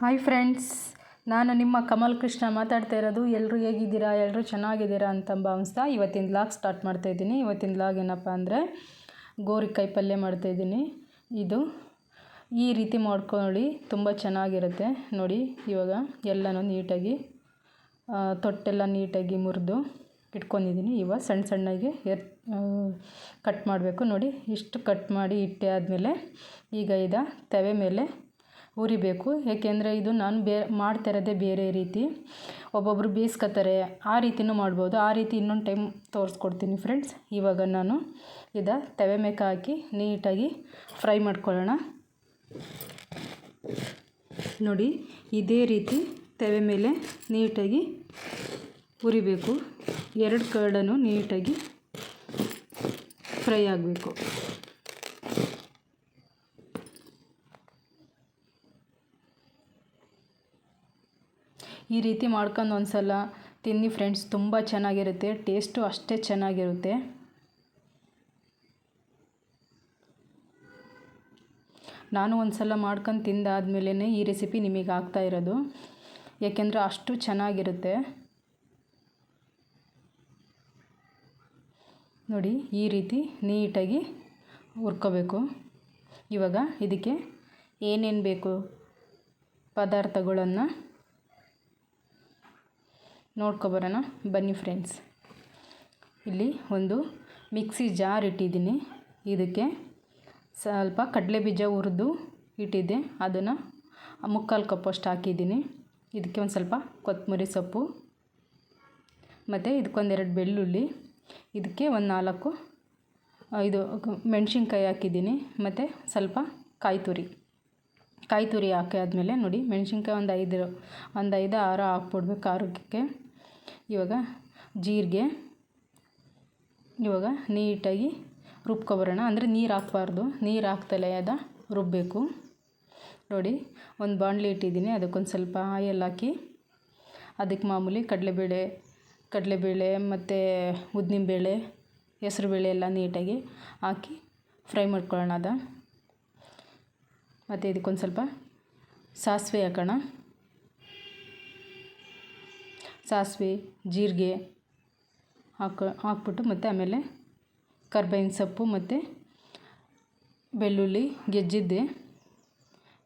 Hi friends ನಾನು ನಿಮ್ಮ ಕಮಲ್ ಕೃಷ್ಣ ಮಾತಾಡ್ತಾ ಇರೋದು. ಎಲ್ಲರೂ ಹೇಗಿದ್ದೀರಾ? ಎಲ್ಲರೂ ಚೆನ್ನಾಗಿದ್ದೀರಾ ಅಂತ ಭಾವಿಸ್ತಾ ಇವತ್ತಿನ ಲಾಗ್ ಸ್ಟಾರ್ಟ್ ಮಾಡ್ತಾ ಇದ್ದೀನಿ. ಇವತ್ತಿನ ಲಾಗ್ ಏನಪ್ಪ ಅಂದರೆ ಗೋರಿಕಾಯಿ ಪಲ್ಯ ಮಾಡ್ತಾಯಿದ್ದೀನಿ ಇದು ಈ ರೀತಿ ಮಾಡ್ಕೊಳ್ಳಿ, ತುಂಬ ಚೆನ್ನಾಗಿರುತ್ತೆ. ನೋಡಿ, ಇವಾಗ ಎಲ್ಲನೂ ನೀಟಾಗಿ ತೊಟ್ಟೆಲ್ಲ ನೀಟಾಗಿ ಮುರಿದು ಇಟ್ಕೊಂಡಿದ್ದೀನಿ. ಇವಾಗ ಸಣ್ಣ ಸಣ್ಣಗೆ ಎತ್ ಕಟ್ ಮಾಡಬೇಕು. ನೋಡಿ, ಇಷ್ಟು ಕಟ್ ಮಾಡಿ ಇಟ್ಟೆ ಆದಮೇಲೆ ಈಗ ಇದ ತವೆ ಮೇಲೆ ಹುರಿಬೇಕು ಏಕೆಂದರೆ ಇದು ನಾನು ಬೇ, ಮಾಡ್ತಾ ಇರೋದೇ ಬೇರೆ ರೀತಿ. ಒಬ್ಬೊಬ್ಬರು ಬೇಯಿಸ್ಕೊತಾರೆ ಆ ರೀತಿಯೂ ಮಾಡ್ಬೋದು. ಆ ರೀತಿ ಇನ್ನೊಂದು ಟೈಮ್ ತೋರಿಸ್ಕೊಡ್ತೀನಿ ಫ್ರೆಂಡ್ಸ್. ಇವಾಗ ನಾನು ಇದ ತವೆ ಮೇಕ ಹಾಕಿ ನೀಟಾಗಿ ಫ್ರೈ ಮಾಡ್ಕೊಳ್ಳೋಣ. ನೋಡಿ, ಇದೇ ರೀತಿ ತವೆ ಮೇಲೆ ನೀಟಾಗಿ ಹುರಿಬೇಕು. ಎರಡು ಕರ್ಡನ್ನು ನೀಟಾಗಿ ಫ್ರೈ ಆಗಬೇಕು. ಈ ರೀತಿ ಮಾಡ್ಕೊಂಡು ಒಂದು ಸಲ ತಿನ್ನಿ ಫ್ರೆಂಡ್ಸ್ ತುಂಬ ಚೆನ್ನಾಗಿರುತ್ತೆ. ಟೇಸ್ಟು ಅಷ್ಟೇ ಚೆನ್ನಾಗಿರುತ್ತೆ. ನಾನು ಒಂದು ಸಲ ಮಾಡ್ಕೊಂಡು ತಿಂದಾದ್ಮೇಲೆ ಈ ರೆಸಿಪಿ ನಿಮಗೆ ಆಗ್ತಾ ಇರೋದು. ಯಾಕೆಂದರೆ ಅಷ್ಟು ಚೆನ್ನಾಗಿರುತ್ತೆ. ನೋಡಿ, ಈ ರೀತಿ ನೀಟಾಗಿ ಹುರ್ಕೋಬೇಕು. ಇವಾಗ ಇದಕ್ಕೆ ಏನೇನು ಬೇಕು? ಪದಾರ್ಥಗಳನ್ನು ನೋಡ್ಕೊಬರೋಣ ಬನ್ನಿ ಫ್ರೆಂಡ್ಸ್. ಇಲ್ಲಿ ಒಂದು ಮಿಕ್ಸಿ ಜಾರ್ ಇಟ್ಟಿದ್ದೀನಿ. ಇದಕ್ಕೆ ಸ್ವಲ್ಪ ಕಡಲೆ ಬೀಜ ಹುರಿದು ಇಟ್ಟಿದ್ದೆ. ಅದನ್ನು ಮುಕ್ಕಾಲು ಕಪ್ಪಷ್ಟು ಹಾಕಿದ್ದೀನಿ. ಇದಕ್ಕೆ ಒಂದು ಸ್ವಲ್ಪ ಕೊತ್ತಂಬರಿ ಸೊಪ್ಪು, ಮತ್ತು ಇದಕ್ಕೊಂದೆರಡು ಬೆಳ್ಳುಳ್ಳಿ, ಇದಕ್ಕೆ ಒಂದು ನಾಲ್ಕು ಇದು ಮೆಣಸಿನ್ಕಾಯಿ ಹಾಕಿದ್ದೀನಿ, ಮತ್ತು ಸ್ವಲ್ಪ ಕಾಯಿ ತುರಿ ಕಾಯಿ ತುರಿ ಹಾಕಿ ಆದಮೇಲೆ ನೋಡಿ, ಮೆಣಸಿನ್ಕಾಯಿ ಒಂದು ಐದು ಒಂದು ಐದು ಆರು ಹಾಕ್ಬಿಡ್ಬೇಕು ಖಾರಕ್ಕೆ ಇವಾಗ ಜೀರಿಗೆ, ಇವಾಗ ನೀಟಾಗಿ ರುಬ್ಕೊಬರೋಣ. ಅಂದರೆ ನೀರು ಹಾಕ್ಬಾರ್ದು. ನೀರು ಹಾಕ್ತಲೇ ಅದ ರುಬ್ಬಬೇಕು ನೋಡಿ, ಒಂದು ಬಾಣಲಿ ಇಟ್ಟಿದ್ದೀನಿ. ಅದಕ್ಕೊಂದು ಸ್ವಲ್ಪ ಆಯಲ್ ಹಾಕಿ ಅದಕ್ಕೆ ಮಾಮೂಲಿ ಕಡಲೆಬೇಳೆ ಕಡಲೆಬೇಳೆ ಮತ್ತು ಉದ್ದಿನಬೇಳೆ, ಹೆಸ್ರುಬೇಳೆ ಎಲ್ಲ ನೀಟಾಗಿ ಹಾಕಿ ಫ್ರೈ ಮಾಡ್ಕೊಳ್ಳೋಣ ಅದ. ಮತ್ತು ಇದಕ್ಕೊಂದು ಸ್ವಲ್ಪ ಸಾಸಿವೆ ಹಾಕೋಣ. ಸಾಸಿವೆ, ಜೀರಿಗೆ ಹಾಕ, ಹಾಕ್ಬಿಟ್ಟು ಮತ್ತು ಆಮೇಲೆ ಕರ್ಬೇವಿನ ಸೊಪ್ಪು ಮತ್ತು ಬೆಳ್ಳುಳ್ಳಿ ಗೆಜ್ಜಿದ್ದೆ.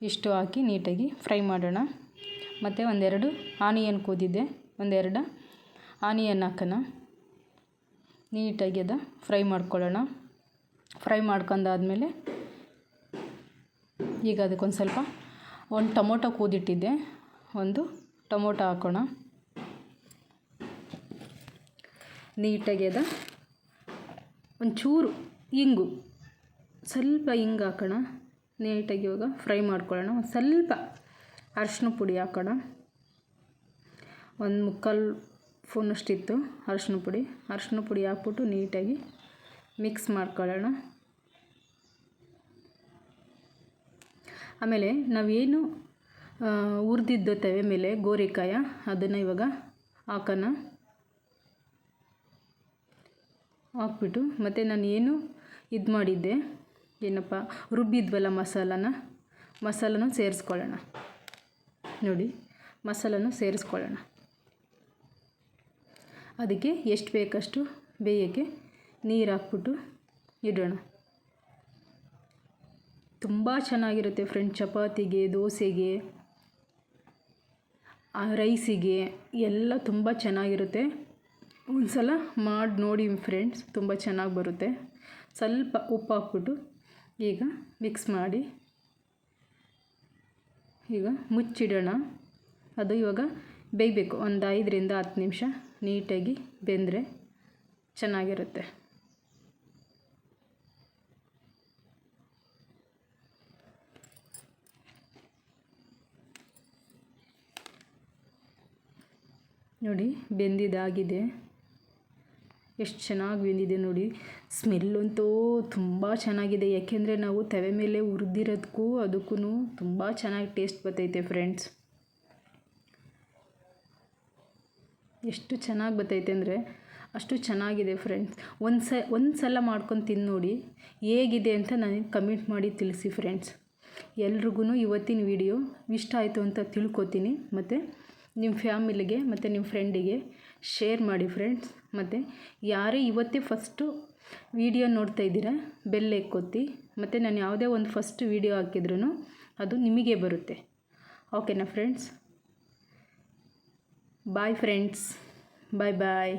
ಇಷ್ಟು ಹಾಕಿ ನೀಟಾಗಿ ಫ್ರೈ ಮಾಡೋಣ. ಮತ್ತು ಒಂದೆರಡು ಆನಿಯನ್ ಕೂದಿದ್ದೆ. ಒಂದೆರಡು ಆನಿಯನ್ ಹಾಕೋಣ. ನೀಟಾಗಿ ಅದ ಫ್ರೈ ಮಾಡ್ಕೊಳ್ಳೋಣ. ಫ್ರೈ ಮಾಡ್ಕೊಂಡಾದ್ಮೇಲೆ ಈಗ ಅದಕ್ಕೊಂದು ಸ್ವಲ್ಪ ಒಂದು ಟೊಮೊಟೊ ಕೂದಿಟ್ಟಿದ್ದೆ. ಒಂದು ಟೊಮೊಟೊ ಹಾಕೋಣ. ನೀಟಾಗಿ ಅದ ಒಂಚೂರು ಇಂಗು. ಸ್ವಲ್ಪ ಇಂಗು ಹಾಕೋಣ. ನೀಟಾಗಿ ಇವಾಗ ಫ್ರೈ ಮಾಡ್ಕೊಳ್ಳೋಣ. ಒಂದು ಸ್ವಲ್ಪ ಅರಶಿನ ಪುಡಿ ಹಾಕೋಣ. ಒಂದು ಮುಕ್ಕಾಲು ಫೋನಷ್ಟಿತ್ತು ಅರಶಿನ ಪುಡಿ. ಅರಶಿನ ಪುಡಿ ಹಾಕ್ಬಿಟ್ಟು ನೀಟಾಗಿ ಮಿಕ್ಸ್ ಮಾಡ್ಕೊಳ್ಳೋಣ. ಆಮೇಲೆ ನಾವೇನು ಹುರಿದಿದ್ದು ತವೆ ಮೇಲೆ ಗೋರಿಕಾಯ ಅದನ್ನು ಇವಾಗ ಹಾಕೋಣ. ಹಾಕ್ಬಿಟ್ಟು ಮತ್ತು ನಾನು ಏನು ಇದು ಮಾಡಿದ್ದೆ? ಏನಪ್ಪ? ರುಬ್ಬಿದ್ವಲ್ಲ ಮಸಾಲನ? ಮಸಾಲನೂ ಸೇರಿಸ್ಕೊಳ್ಳೋಣ. ನೋಡಿ, ಮಸಾಲನೂ ಸೇರಿಸ್ಕೊಳ್ಳೋಣ. ಅದಕ್ಕೆ ಎಷ್ಟು ಬೇಕಷ್ಟು ಬೇಯೋಕ್ಕೆ ನೀರು ಹಾಕ್ಬಿಟ್ಟು ಇಡೋಣ. ತುಂಬ ಚೆನ್ನಾಗಿರುತ್ತೆ ಫ್ರೆಂಡ್ ಚಪಾತಿಗೆ, ದೋಸೆಗೆ ರೈಸಿಗೆ, ಎಲ್ಲ ತುಂಬ ಚೆನ್ನಾಗಿರುತ್ತೆ. ಒಂದು ಸಲ ಮಾಡಿ ನೋಡಿ ಫ್ರೆಂಡ್ಸ್ ತುಂಬ ಚೆನ್ನಾಗಿ ಬರುತ್ತೆ. ಸ್ವಲ್ಪ ಉಪ್ಪು ಹಾಕ್ಬಿಟ್ಟು ಈಗ ಮಿಕ್ಸ್ ಮಾಡಿ, ಈಗ ಮುಚ್ಚಿಡೋಣ. ಅದು ಇವಾಗ ಬೇಯಬೇಕು, ಒಂದು ಐದರಿಂದ ಹತ್ತು ನಿಮಿಷ ನೀಟಾಗಿ ಬೆಂದರೆ ಚೆನ್ನಾಗಿರುತ್ತೆ. ನೋಡಿ ಬೆಂದಿದ್ದಾಗಿದೆ ಎಷ್ಟು ಚೆನ್ನಾಗಿ ಬೆಂದಿದೆ ನೋಡಿ. ಸ್ಮೆಲ್ಲಂತೂ ತುಂಬ ಚೆನ್ನಾಗಿದೆ. ಯಾಕೆಂದರೆ ನಾವು ತವೆ ಮೇಲೆ ಹುರಿದಿರೋದಕ್ಕೂ ಅದಕ್ಕೂ ತುಂಬ ಚೆನ್ನಾಗಿ ಟೇಸ್ಟ್ ಬರ್ತೈತೆ ಫ್ರೆಂಡ್ಸ್ ಎಷ್ಟು ಚೆನ್ನಾಗಿ ಬರ್ತೈತೆ ಅಂದರೆ ಅಷ್ಟು ಚೆನ್ನಾಗಿದೆ ಫ್ರೆಂಡ್ಸ್ ಒಂದು ಸ ಒಂದು ಸಲ ಮಾಡ್ಕೊಂಡು ತಿಂದು ನೋಡಿ ಹೇಗಿದೆ ಅಂತ ನನಗೆ ಕಮೆಂಟ್ ಮಾಡಿ ತಿಳಿಸಿ ಫ್ರೆಂಡ್ಸ್ ಎಲ್ರಿಗೂ ಇವತ್ತಿನ ವಿಡಿಯೋ ಇಷ್ಟ ಆಯಿತು ಅಂತ ತಿಳ್ಕೊತೀನಿ. ಮತ್ತು ನಿಮ್ಮ ಫ್ಯಾಮಿಲಿಗೆ ಮತ್ತು ನಿಮ್ಮ ಫ್ರೆಂಡಿಗೆ ಶೇರ್ ಮಾಡಿ ಫ್ರೆಂಡ್ಸ್. ಮತ್ತು ಯಾರೇ ಇವತ್ತೇ ಫಸ್ಟು ವಿಡಿಯೋ ನೋಡ್ತಾ ಇದ್ದೀರಾ ಬೆಲ್ ಎಕ್ಕೊತ್ತಿ. ಮತ್ತು ನಾನು ಯಾವುದೇ ಒಂದು ಫಸ್ಟ್ ವಿಡಿಯೋ ಹಾಕಿದ್ರೂ ಅದು ನಿಮಗೆ ಬರುತ್ತೆ. ಓಕೆನಾ ಫ್ರೆಂಡ್ಸ್ ಬಾಯ್ ಫ್ರೆಂಡ್ಸ್ ಬಾಯ್ ಬಾಯ್